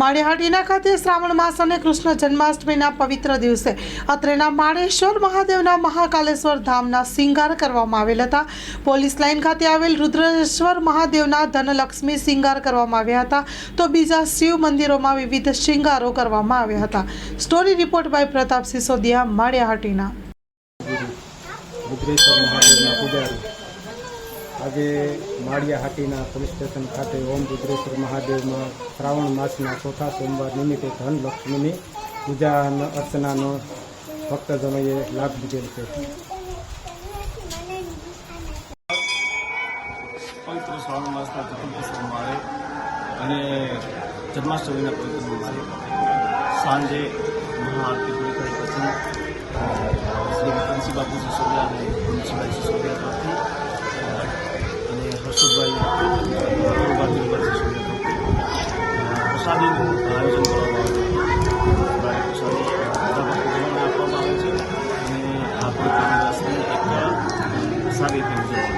માળિયાહાટીના ખાતે શ્રાવણ માસ અને કૃષ્ણ જન્માષ્ટમીના પવિત્ર દિવસે અત્રેના માળેશ્વર મહાદેવના મહાકાલેશ્વર ધામના શિંગાર કરવામાં આવેલ હતા. પોલીસ લાઇન ખાતે આવેલ રુદ્રેશ્વર મહાદેવના ધનલક્ષ્મી શિંગાર કરવામાં આવ્યા હતા. તો બીજા શિવ મંદિરોમાં વિવિધ શિંગારો કરવામાં આવ્યા હતા. Story report by Pratap Sisodia Maliyahatina Rudreshwar મહાદેવના આજે માળિયા હાટીના પોલીસ સ્ટેશન ખાતે ઓમ રુદ્રેશ્વર મહાદેવમાં શ્રાવણ માસના ચોથા સોમવાર નિમિત્તે ધનલક્ષ્મીની પૂજા અર્ચનાનો ભક્તજનોએ લાભ લીધેલ છે. પવિત્ર શ્રાવણ માસના ચતુર્થ સોમવારે અને જન્માષ્ટમીના પવિત્ર સોમવારે સાંજે મહાઆરતી પૂરી કરી પછી શ્રી કાંસી બાપુ સિસોદિયા અને પ્રસાદીનું આયોજન કરવામાં આવે છે. અને આપણે સારી રીતે